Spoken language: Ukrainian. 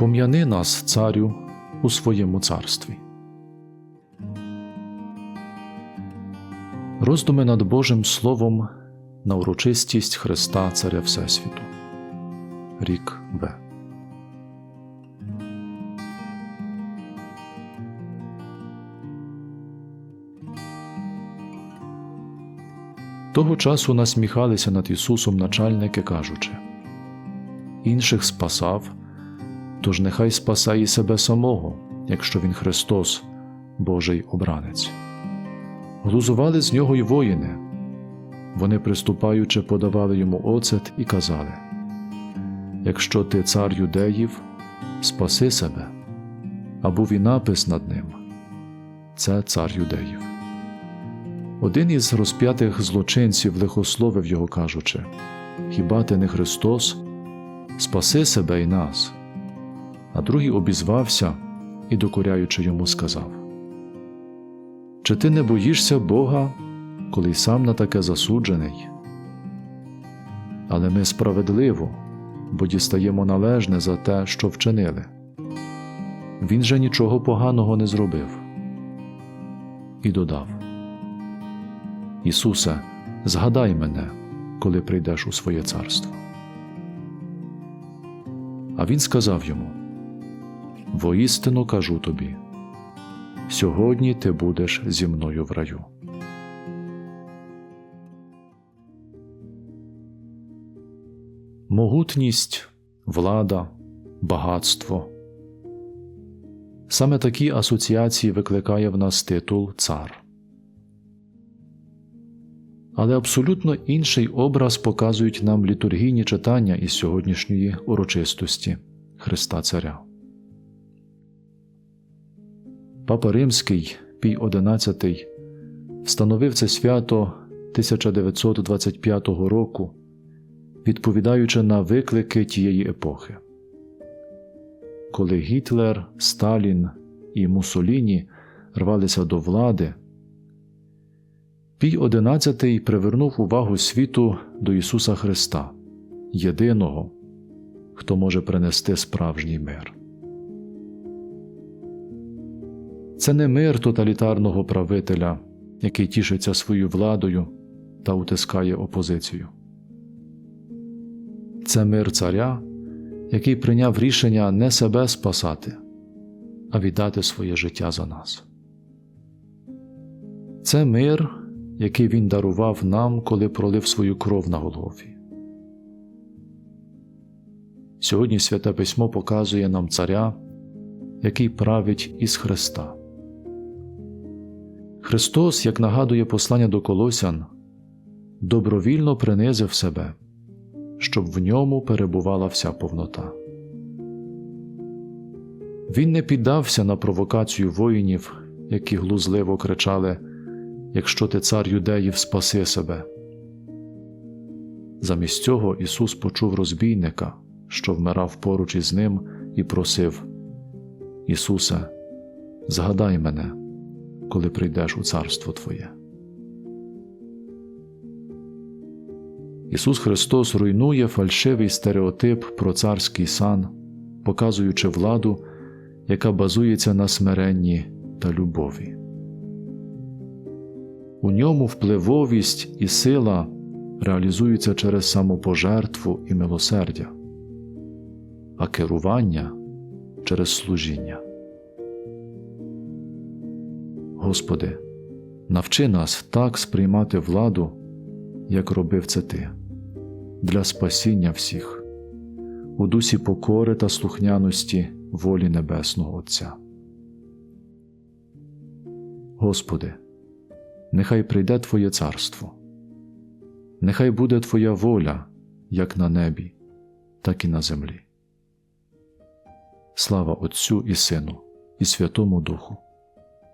Пом'яни нас, Царю, у своєму царстві. Роздуми над Божим Словом на урочистість Христа Царя Всесвіту. Рік Б. Того часу насміхалися над Ісусом начальники, кажучи інших спасав, тож нехай спасає себе самого, якщо Він Христос, Божий обранець. Глузували з нього й воїни. Вони, приступаючи, подавали йому оцет і казали Якщо ти цар юдеїв, спаси себе, а був і напис над ним це цар юдеїв. Один із розп'ятих злочинців лихословив його, кажучи Хіба ти не Христос? Спаси себе і нас. А другий обізвався і, докоряючи йому, сказав Чи ти не боїшся Бога, коли сам на таке засуджений? Але ми справедливо, бо дістаємо належне за те, що вчинили. Він же нічого поганого не зробив. І додав Ісусе, згадай мене, коли прийдеш у своє царство. А він сказав йому Воістину кажу тобі, сьогодні ти будеш зі мною в раю. Могутність, влада, багатство. Саме такі асоціації викликає в нас титул цар. Але абсолютно інший образ показують нам літургійні читання із сьогоднішньої урочистості Христа Царя. Папа Римський Пій XI встановив це свято 1925 року, відповідаючи на виклики тієї епохи. Коли Гітлер, Сталін і Муссоліні рвалися до влади, Пій XI привернув увагу світу до Ісуса Христа, єдиного, хто може принести справжній мир. Це не мир тоталітарного правителя, який тішиться своєю владою та утискає опозицію. Це мир царя, який прийняв рішення не себе спасати, а віддати своє життя за нас. Це мир, який він дарував нам, коли пролив свою кров на Голгофі. Сьогодні Святе Письмо показує нам царя, який править із Христа. Христос, як нагадує послання до Колосян, добровільно принизив себе, щоб в ньому перебувала вся повнота. Він не піддався на провокацію воїнів, які глузливо кричали Якщо ти цар юдеїв, спаси себе. Замість цього Ісус почув розбійника, що вмирав поруч із ним, і просив Ісусе, згадай мене, коли прийдеш у царство Твоє. Ісус Христос руйнує фальшивий стереотип про царський сан, показуючи владу, яка базується на смиренні та любові. У ньому впливовість і сила реалізуються через самопожертву і милосердя, а керування через служіння. Господи, навчи нас так сприймати владу, як робив це Ти, для спасіння всіх, у дусі покори та слухняності волі Небесного Отця. Господи, нехай прийде Твоє царство, нехай буде Твоя воля як на небі, так і на землі. Слава Отцю і Сину, і Святому Духу,